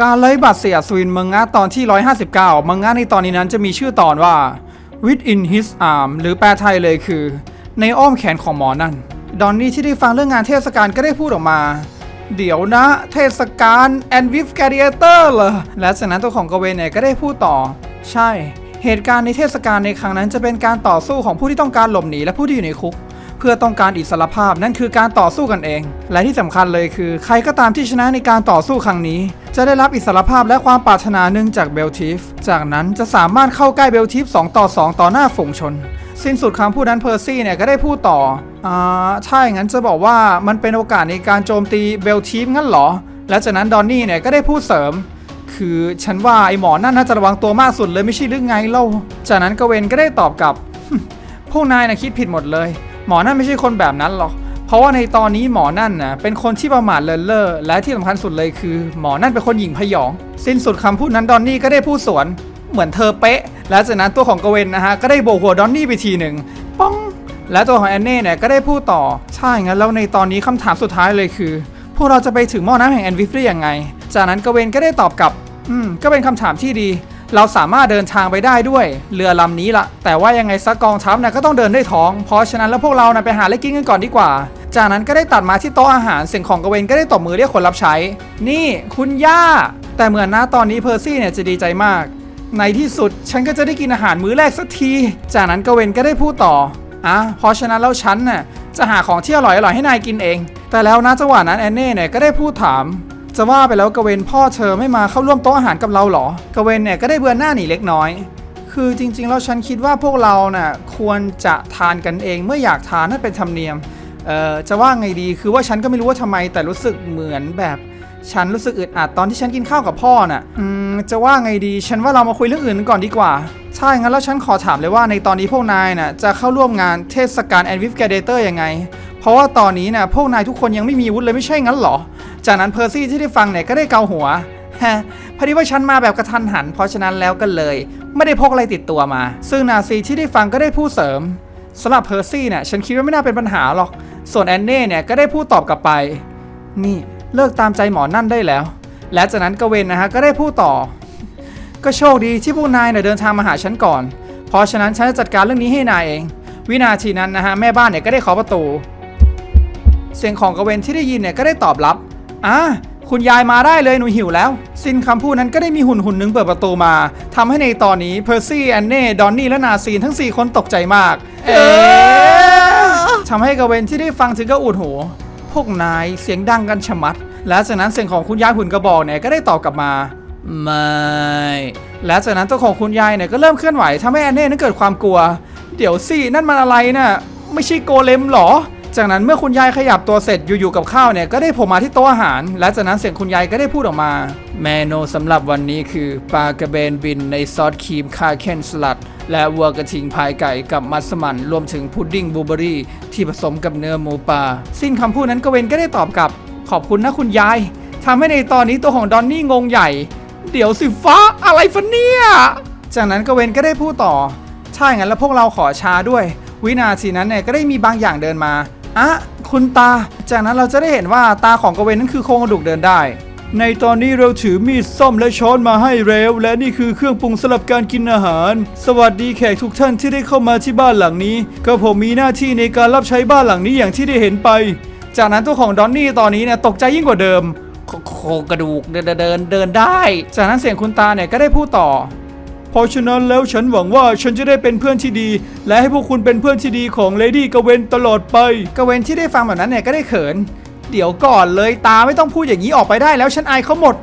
การไล่บัตรเสียสวินมังงะตอนที่ 159 มังงะในตอนนี้นั้นจะมีชื่อตอนว่า within his arm หรือแปลไทยเลยคือ ในอ้อมแขนของหมอนั่น ดอนนี่ที่ได้ฟังเรื่องงานเทศกาลก็ได้พูดออกมา เดี๋ยวนะ เทศกาล and with gladiator เหรอ และจากนั้นตัวของกเวนเนี่ยก็ได้พูดต่อ ใช่ เหตุการณ์ในเทศกาลในครั้งนั้นจะเป็นการต่อสู้ของผู้ที่ต้องการหลบหนีและผู้ที่อยู่ในคุก เพื่อต้องการอิสรภาพนั่นคือการต่อสู้กันเอง และที่สำคัญเลยคือ ใครก็ตามที่ชนะในการต่อสู้ครั้งนี้ จะได้รับอิสรภาพและความปรารถนาหนึ่งจากเบลทิฟ จากนั้นจะสามารถเข้าใกล้เบลทิฟ2ต่อ 2 ต่อหน้าฝูงชน สิ้นสุดคำพูดนั้นเพอร์ซี่เนี่ยก็ได้พูดต่อ อ่าถ้าอย่งั้นจะบอกว่ามันเป็นโอกาสในการโจมตีเบลทิฟงั้นเหรอ และจากนั้นดอนนี่เนี่ยก็ได้พูดเสริม คือฉันว่าไอหมอนั่นน่าจะระวังตัวมากสุดเลยไม่ใช่หรือไงเล่า จากนั้นกเวนก็ได้ตอบกลับ พวกนายนะคิดผิดหมดเลย หมอนั่นไม่ใช่คนแบบนั้นหรอก ราะว่าในตอนนี้หมอนั่นนะเป็นคนที่ประมาทเลินเล่อและที่สำคัญสุดเลยคือ หมอนั่นเป็นคนหญิงพยอง สิ้นสุดคำพูดนั้นดอนนี่ก็ได้พูดสวนเหมือนเธอเป๊ะ และจากนั้นตัวของกเวนนะฮะก็ได้โบกหัวดอนนี่ไปทีหนึ่งป้อง และตัวของแอนเน่เนี่ยก็ได้พูดต่อใช่งั้นแล้วในตอนนี้คำถามสุดท้ายเลยคือ พวกเราจะไปถึงหม้อน้ำแห่งแอนวิฟได้ยังไง จากนั้นกเวนก็ได้ตอบกลับ อืมก็เป็นคำถามที่ดี เราสามารถเดินทางไปได้ด้วย เรือลำนี้ละแต่ว่ายังไงซักกองทัพนะก็ต้องเดินด้วยท้อง เพราะฉะนั้นแล้วพวกเรานะไปหาอะไรกินกันก่อนดีกว่า จากนั้นก็ได้ตัดมาที่โต๊ะอาหารเสียงของกเวนก็ได้ตบมือเรียกคนรับใช้ นี่คุณย่า แต่เหมือนนะตอนนี้เพอร์ซี่เนี่ยจะดีใจมาก ในที่สุดฉันก็จะได้กินอาหารมื้อแรกสักที จากนั้นกเวนก็ได้พูดต่ออะเพราะฉะนั้นแล้วฉันน่ะจะหาของที่อร่อยๆให้นายกินเอง แต่แล้วนะจังหวะนั้นแอนเน่เนี่ยก็ได้พูดถามจะว่าไปแล้วกเวนพ่อเธอไม่มาเข้าร่วมโต๊ะอาหารกับเราเหรอกเวนเนี่ยก็ได้เบือนหน้าหนีเล็กน้อย คือจริงๆแล้วฉันคิดว่าพวกเราน่ะควรจะทานกันเองเมื่ออยากทานนั่นเป็นธรรมเนียม เอ่อจะว่าไงดีคือว่าฉันก็ไม่รู้ว่าทำไม แต่รู้สึกเหมือนแบบฉันรู้สึกอึดอัดตอนที่ฉันกินข้าวกับพ่อน่ะอืมจะว่าไงดี ฉันว่าเรามาคุยเรื่องอื่นก่อนดีกว่า ใช่งั้นแล้วฉันขอถามเลยว่าในตอนนี้พวกนายน่ะจะเข้าร่วมงานเทศกาลแอนวิฟแกเดเตอร์ยังไง เพราะว่าตอนนี้น่ะพวกนายทุกคนยังไม่มีวุธเลยไม่ใช่งั้นเหรอ จากนั้นเพอร์ซี่ที่ได้ฟังเนี่ยก็ได้เกาหัวฮะพอดีว่าฉันมาแบบกระทันหัน เพราะฉะนั้นแล้วก็เลย ไม่ได้พกอะไรติดตัวมา ซึ่งนาซีที่ได้ฟังก็ได้พูดเสริม สำหรับเพอร์ซี่เนี่ยฉันคิดว่าไม่น่าเป็นปัญหาหรอก ส่วนแอนเน่เนี่ยก็ได้พูดตอบกลับไป นี่เลิกตามใจหมอนั่นได้แล้ว และจากนั้นกเวนนะฮะก็ได้พูดต่อ ก็โชคดีที่พวกนายเนี่ยเดินทางมาหาฉันก่อน เพราะฉะนั้นฉันจะจัดการเรื่องนี้ให้นายเอง วินาทีนั้นนะฮะแม่บ้านเนี่ยก็ได้เคาะประตู เสียงของกเวนที่ได้ยินเนี่ยก็ได้ตอบรับอะ คุณยายมาได้เลยหนูหิวแล้วสิ้นคำพูดนั้นก็ได้มีหุ่นหุ่นหนึ่งเปิดประตูมาทำให้ในตอนนี้เพอร์ซี่แอนเน่ดอนนี่และนาซีนทั้ง 4 คนตกใจมาก เอ๊ะทำให้กเวนที่ได้ฟังถึงก็อุดหูพวกนายเสียงดังกันชะมัด และจากนั้นเสียงของคุณยายหุ่นกระบอกเนี่ยก็ได้ตอบกลับมา ไม่ และจากนั้นตัวของคุณยายเนี่ยก็เริ่มเคลื่อนไหวทำให้แอนเน่นั้นเกิดความกลัว เดี๋ยวสินั่นมันอะไรน่ะไม่ใช่โกเลมเหรอ จากนั้นเมื่อคุณยายขยับตัวเสร็จอยู่ๆกับข้าวเนี่ยก็ได้ผล่มาที่โต๊ะอาหาร และจากนั้นเสียงคุณยายก็ได้พูดออกมา เมนูสำหรับวันนี้คือปลากระเบนบินในซอสครีมคาเคนสลัด และวัวกระทิงพายไก่กับมัสมั่นรวมถึงพุดดิ้งบลูเบอรี่ ที่ผสมกับเนื้อหมูป่าสิ้นคำพูดนั้นกเวนก็ได้ตอบกลับ ขอบคุณนะคุณยายทำให้ในตอนนี้ตัวของดอนนี่งงใหญ่ เดี๋ยวสิฟ้าอะไรฟะเนี่ย จากนั้นกเวนก็ได้พูดต่อ ใช่งั้นแล้วพวกเราขอช้าด้วย วินาทีนั้นเนี่ยก็ได้มีบางอย่างเดินมา อะคุณตา จากนั้นเราจะได้เห็นว่าตาของกเวนนั้นคือโครงกระดูกเดินได้ ในตอนนี้เราถือมีดส้อมและช้อนมาให้เร็ว และนี่คือเครื่องปรุงสำหรับการกินอาหาร สวัสดีแขกทุกท่านที่ได้เข้ามาที่บ้านหลังนี้ก็ผมมีหน้าที่ในการรับใช้บ้านหลังนี้อย่างที่ได้เห็นไป จากนั้นตัวของดอนนี่ตอนนี้เนี่ยตกใจยิ่งกว่าเดิมโคโครงกระดูกเดินเดินเดินได้ จากนั้นเสียงคุณตาเนี่ยก็ได้พูดต่อ เพราะฉะนั้นแล้วฉันหวังว่าฉันจะได้เป็นเพื่อนที่ดี และให้พวกคุณเป็นเพื่อนที่ดีของเลดี้กเวนตลอดไป กเวนที่ได้ฟังแบบนั้นเนี่ยก็ได้เขิน เดี๋ยวก่อนเลยตาไม่ต้องพูดอย่างนี้ออกไปได้แล้วฉันอายเขาหมด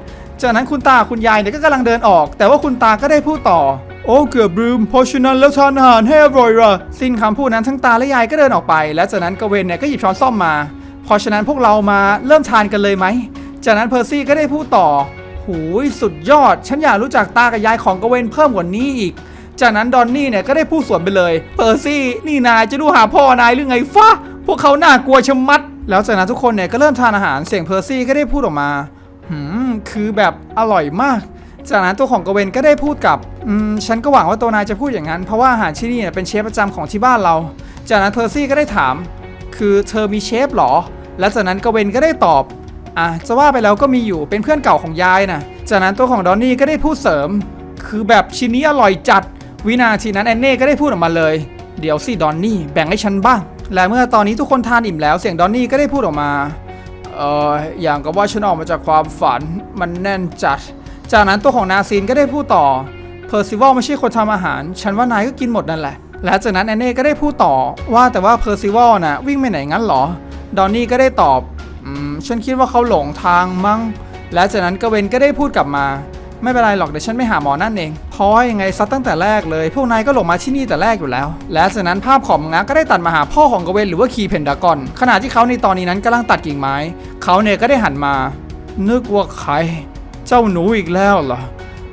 จากนั้นคุณตาคุณยายเนี่ยก็กำลังเดินออก แต่ว่าคุณตาก็ได้พูดต่อ โอ้เกือบลืมเพราะฉะนั้นแล้วทานอาหารให้อร่อยละสิ้นคำพูดนั้นทั้งตาและยายก็เดินออกไป และจากนั้นกเวนเนี่ยก็หยิบช้อนซ่อมมา เพราะฉะนั้นพวกเรามาเริ่มทานกันเลยไหม จากนั้นเพอร์ซี่ก็ได้พูดต่อ หูยสุดยอด ฉันอยากรู้จักตากับยายของกเวนเพิ่มกว่านี้อีก จากนั้นดอนนี่เนี่ยก็ได้พูดสวนไปเลยเพอร์ซี่ นี่นายจะดูหาพ่อนายหรือไงฟ้าพวกเขาน่ากลัวชะมัด แล้วจากนั้นทุกคนเนี่ยก็เริ่มทานอาหาร เสียงเพอร์ซี่ก็ได้พูดออกมาหืมคือแบบอร่อยมาก จากนั้นตัวของกเวนก็ได้พูดกับอืมฉันก็หวังว่าตัวนายจะพูดอย่างนั้น เพราะว่าอาหารที่นี่เนี่ยเป็นเชฟประจำของที่บ้านเรา จากนั้นเพอร์ซี่ก็ได้ถาม คือเธอมีเชฟเหรอ และจากนั้นกเวนก็ได้ตอบ อะจะว่าไปแล้วก็มีอยู่เป็นเพื่อนเก่าของยายนะจากนั้นตัวของดอนนี่ก็ได้พูดเสริม คือแบบชิ้นนี้อร่อยจัด วินาทีนั้นแอนเน่ก็ได้พูดออกมาเลย เดี๋ยวสิดอนนี่แบ่งให้ฉันบ้าง และเมื่อตอนนี้ทุกคนทานอิ่มแล้วเสียงดอนนี่ก็ได้พูดออกมาเอออย่างกับว่าฉันออกมาจากความฝันมันแน่นจัด จากนั้นตัวของนาซีนก็ได้พูดต่อเพอร์ซิวัลไม่ใช่คนทำอาหาร ฉันว่านายก็กินหมดนั่นแหละ และจากนั้นแอนเน่ก็ได้พูดต่อว่าแต่ว่าเพอร์ซิวัลน่ะวิ่งไปไหนงั้นหรอ ดอนนี่ก็ได้ตอบ มฉันคิดว่าเขาหลงทางมั้ง และจากนั้นกเวนก็ได้พูดกลับมา ไม่เป็นไรหรอกเดี๋ยวฉันไม่หาหมอนั่นเอง เพราะยังไงซัดตั้งแต่แรกเลย พวกนายก็หลงมาที่นี่แต่แรกอยู่แล้ว และจากนั้นภาพของมังงะก็ได้ตัดมาหาพ่อของกเวนหรือว่าคีเพนดากอน ขณะที่เขาในตอนนี้นั้นกำลังตัดกิ่งไม้ เขาเนี่ยก็ได้หันมา นึกว่าใคร เจ้าหนูอีกแล้วเหรอ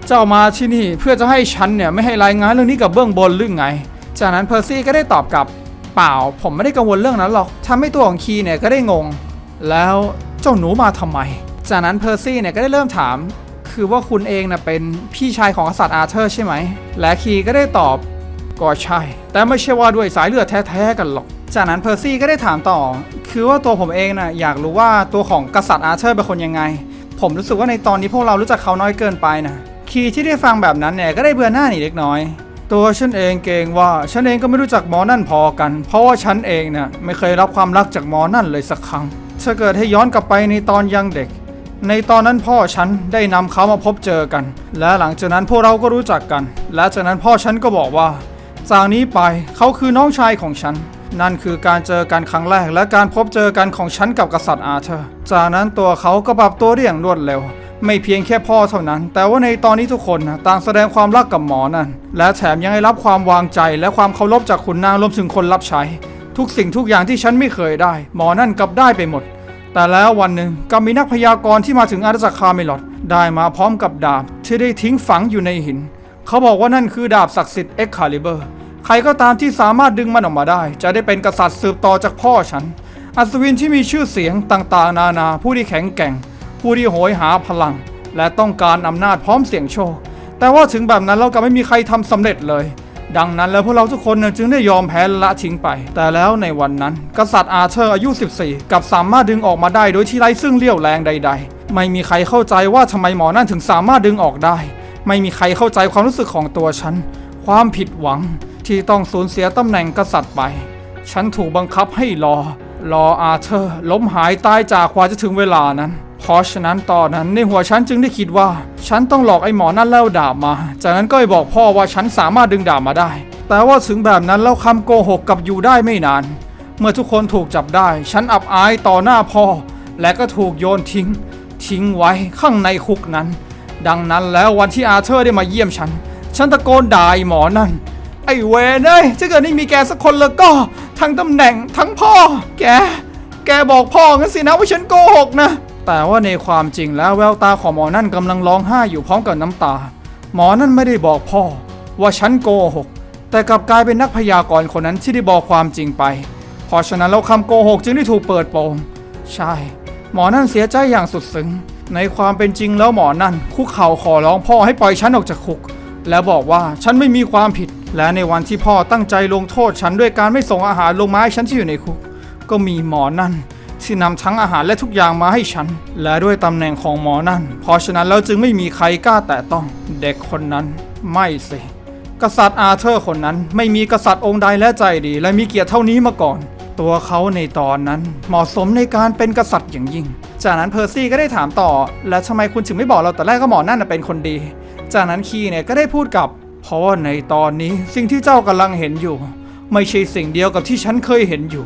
เจ้ามาที่นี่เพื่อจะให้ฉันเนี่ยไม่ให้รายงานเรื่องนี้กับเบื้องบนหรือไง จากนั้นเพอร์ซี่ก็ได้ตอบกลับเปล่า ผมไม่ได้กังวลเรื่องนั้นหรอกทำให้ตัวของคีเนี่ยก็ได้งง แล้วเจ้าหนูมาทำไม จากนั้นเพอร์ซี่เนี่ยก็ได้เริ่มถาม คือว่าคุณเองนะเป็นพี่ชายของกษัตริย์อาร์เธอร์ใช่ไหม และคีก็ได้ตอบก็ใช่ แต่ไม่ใช่ว่าด้วยสายเลือดแท้ๆกันหรอก จากนั้นเพอร์ซี่ก็ได้ถามต่อ คือว่าตัวผมเองนะ่ะอยากรู้ว่าตัวของกษัตริย์อาร์เธอร์เป็นคนยังไง ผมรู้สึกว่าในตอนนี้พวกเรารู้จักเขาน้อยเกินไปนะคีที่ได้ฟังแบบนั้นเนี่ยก็ได้เบื่อหน้าหนีเล็กน้อยตัวฉันเองเกรงว่าฉันเองก็ไม่รู้จักหมอนั่นพอกัน เพราะว่าฉันเองเนี่ยไม่เคยรับความรักจากหมอนั่นเลยสักครั้ง ถ้าเกิดให้ย้อนกลับไปในตอนยังเด็ก ในตอนนั้นพ่อฉันได้นำเขามาพบเจอกัน และหลังจากนั้นพวกเราก็รู้จักกัน และจากนั้นพ่อฉันก็บอกว่าจากนี้ไปเขาคือน้องชายของฉัน นั่นคือการเจอกันครั้งแรกและการพบเจอกันของฉันกับกษัตริย์อาเธอร์ จากนั้นตัวเขาก็ปรับตัวได้อย่างรวดเร็ว ไม่เพียงแค่พ่อเท่านั้น แต่ว่าในตอนนี้ทุกคนนะต่างแสดงความรักกับหมอนั่น และแถมยังได้รับความวางใจและความเคารพจากขุนนางรวมถึงคนรับใช้ ทุกสิ่งทุกอย่างที่ฉันไม่เคยได้ หมอนั่นกลับได้ไปหมด แต่แล้ววันหนึ่งก็มีนักพยากรณ์ที่มาถึงอาณาจักรคาเมลอดได้มาพร้อมกับดาบที่ได้ทิ้งฝังอยู่ในหิน เขาบอกว่านั่นคือดาบศักดิ์สิทธิ์เอ็กคาลิเบอร์ใครก็ตามที่สามารถดึงมันออกมาได้ จะได้เป็นกษัตริย์สืบต่อจากพ่อฉัน อัศวินที่มีชื่อเสียงต่างๆ นานาผู้ที่แข็งแกร่ง ผู้ที่โหยหาพลัง และต้องการอำนาจพร้อมเสี่ยงโชค แต่ว่าถึงแบบนั้นเราก็ไม่มีใครทำสำเร็จเลย ดังนั้นแล้วพวกเราทุกคนจึงได้ยอมแพ้ละทิ้งไป แต่แล้วในวันนั้น กษัตริย์อาเธอร์อายุ 14 กับสามารถดึงออกมาได้โดยที่ไร้ซึ่งเลี่ยวแรงใด ๆ ไม่มีใครเข้าใจว่าทำไมหมอนั่นถึงสามารถดึงออกได้ ไม่มีใครเข้าใจความรู้สึกของตัวฉัน ความผิดหวังที่ต้องสูญเสียตำแหน่งกษัตริย์ไป ฉันถูกบังคับให้รอ รออาเธอร์ล้มหายตายจากกว่าจะถึงเวลานั้น เพราะฉะนั้นตอนนั้นในหัวฉันจึงได้คิดว่า ฉันต้องหลอกไอ้หมอนั่นแล้วดาบมา จากนั้นก็ไปบอกพ่อว่าฉันสามารถดึงดาบมาได้ แต่ว่าถึงแบบนั้นแล้วคำโกหกกับอยู่ได้ไม่นาน เมื่อทุกคนถูกจับได้ ฉันอับอายต่อหน้าพ่อ และก็ถูกโยนทิ้ง ทิ้งไว้ข้างในคุกนั้น ดังนั้นแล้ววันที่อาเธอร์ได้มาเยี่ยมฉัน ฉันตะโกนด่าไอ้หมอนั่นไอ้เวนเอ้ยถ้าเกิดไม่มีแกสักคนแล้วก็ ทั้งตำแหน่งทั้งพ่อ แก แกบอกพ่องั้นสินะว่าฉันโกหกนะ แต่ว่าในความจริงแล้วแววตาของหมอนั่นกำลังร้องไห้อยู่พร้อมกับน้ำตา หมอนั่นไม่ได้บอกพ่อ ว่าฉันโกหก แต่กลับกลายเป็นนักพยากรณ์คนนั้นที่ได้บอกความจริงไป เพราะฉะนั้นแล้วคำโกหกจึงได้ถูกเปิดโปง ใช่ หมอนั่นเสียใจอย่างสุดซึ้ง ในความเป็นจริงแล้วหมอนั่น คุกเข่าขอร้องพ่อให้ปล่อยฉันออกจากคุก แล้วบอกว่าฉันไม่มีความผิด และในวันที่พ่อตั้งใจลงโทษฉันด้วยการไม่ส่งอาหารลงมาให้ฉันที่อยู่ในคุก ก็มีหมอนั่น ที่นำทั้งอาหารและทุกอย่างมาให้ฉัน และด้วยตำแหน่งของหมอนั่น เพราะฉะนั้นแล้วจึงไม่มีใครกล้าแตะต้องเด็กคนนั้นไม่สิกษัตริย์อาเธอร์คนนั้นไม่มีกษัตริย์องค์ใดและใจดี และมีเกียรติเท่านี้มาก่อน ตัวเขาในตอนนั้นเหมาะสมในการเป็นกษัตริย์อย่างยิ่ง จากนั้นเพอร์ซี่ก็ได้ถามต่อ และทำไมคุณถึงไม่บอกเราแต่แรกก็หมอนั่นเป็นคนดี จากนั้นคีเนี่ยก็ได้พูดกับเพราะว่าในตอนนี้สิ่งที่เจ้ากำลังเห็นอยู่ ไม่ใช่สิ่งเดียวกับที่ฉันเคยเห็นอยู่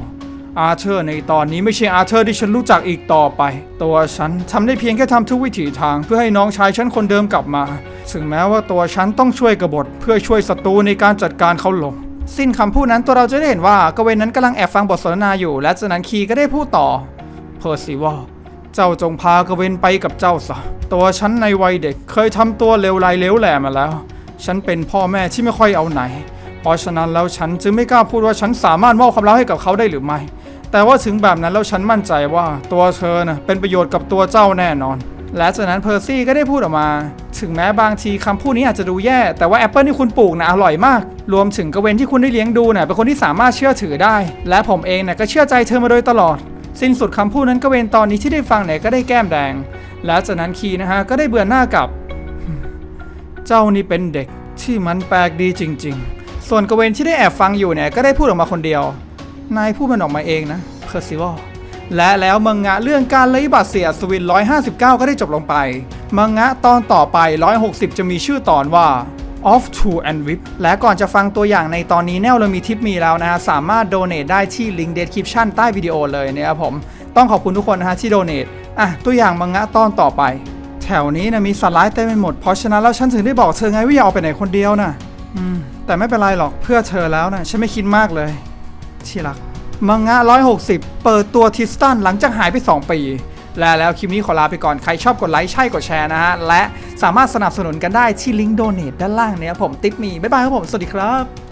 อาเธอร์ในตอนนี้ไม่ใช่อาเธอร์ที่ฉันรู้จักอีกต่อไป ตัวฉันทำได้เพียงแค่ทำทุกวิถีทางเพื่อให้น้องชายฉันคนเดิมกลับมา ถึงแม้ว่าตัวฉันต้องช่วยกบฏเพื่อช่วยศัตรูในการจัดการเขาลงสิ้นคำพูดนั้นตัวเราจะได้เห็นว่ากเวนนั้นกำลังแอบฟังบทสนทนาอยู่ และจากนั้นคีก็ได้พูดต่อเพอร์ซิวอลเจ้าจงพากเวนไปกับเจ้าซะตัวฉันในวัยเด็กเคยทำตัวเลวไหลเลวแหลมาแล้ว ฉันเป็นพ่อแม่ที่ไม่ค่อยเอาไหน เพราะฉะนั้นแล้วฉันจึงไม่กล้าพูดว่าฉันสามารถมอบความรักให้กับเขาได้หรือไม่ แต่ว่าถึงแบบนั้นแล้วฉันมั่นใจว่าตัวเธอนะเป็นประโยชน์กับตัวเจ้าแน่นอน และจากนั้นเพอร์ซี่ก็ได้พูดออกมา ถึงแม้บางทีคำพูดนี้อาจจะดูแย่ แต่ว่าแอปเปิลที่คุณปลูกนะอร่อยมาก รวมถึงกระเวนที่คุณได้เลี้ยงดูนะเป็นคนที่สามารถเชื่อถือได้ และผมเองนะก็เชื่อใจเธอมาโดยตลอด สิ้นสุดคำพูดนั้นกระเวนตอนนี้ที่ได้ฟังเนี่ยก็ได้แก้มแดง และจากนั้นคีนะฮะก็ได้เบื่อหน้ากับ เจ้านี่เป็นเด็กที่มันแปลกดีจริง ๆ ส่วนกระเวนที่ได้แอบฟังอยู่เนี่ยก็ได้พูดออกมาคนเดียว นายพูดมันออกมาเองนะเพอร์ซิวอลและแล้วมังงะเรื่องการเลยบัตรเสียสวิน 159 ก็ได้จบลงไป มังงะตอนต่อไป 160 จะมีชื่อตอนว่า Off to and Whip และก่อนจะฟังตัวอย่างในตอนนี้แนวเรามีทิปมีแล้วนะฮะ สามารถโดเน a ได้ที่ลิงก์ description ใต้วิดีโอเลยนะครับผม ต้องขอบคุณทุกคนนะฮะที่โดเน a t อะ ตัวอย่างมังงะตอนต่อไป แถวนี้นะมีสัตว์ร้ายเต็มไปหมด เพราะฉะนั้นแล้วฉันถึงได้บอกเธอไงว่าอย่าออกไปไหนคนเดียวนะอืมแต่ไม่เป็นไรหรอกเพื่อเธอแล้วนะฉันไม่คิดมากเลย ที่รัก มังงะ 160 เปิดตัวทิสตันหลังจากหายไป 2 ปี และแล้วคลิปนี้ขอลาไปก่อน ใครชอบกดไลค์ ใช่กดแชร์นะฮะ และสามารถสนับสนุนกันได้ที่ลิงก์โดเน a ด้านล่างเนี้ยผมติ๊บมี บ๊ายบายครับผม สวัสดีครับ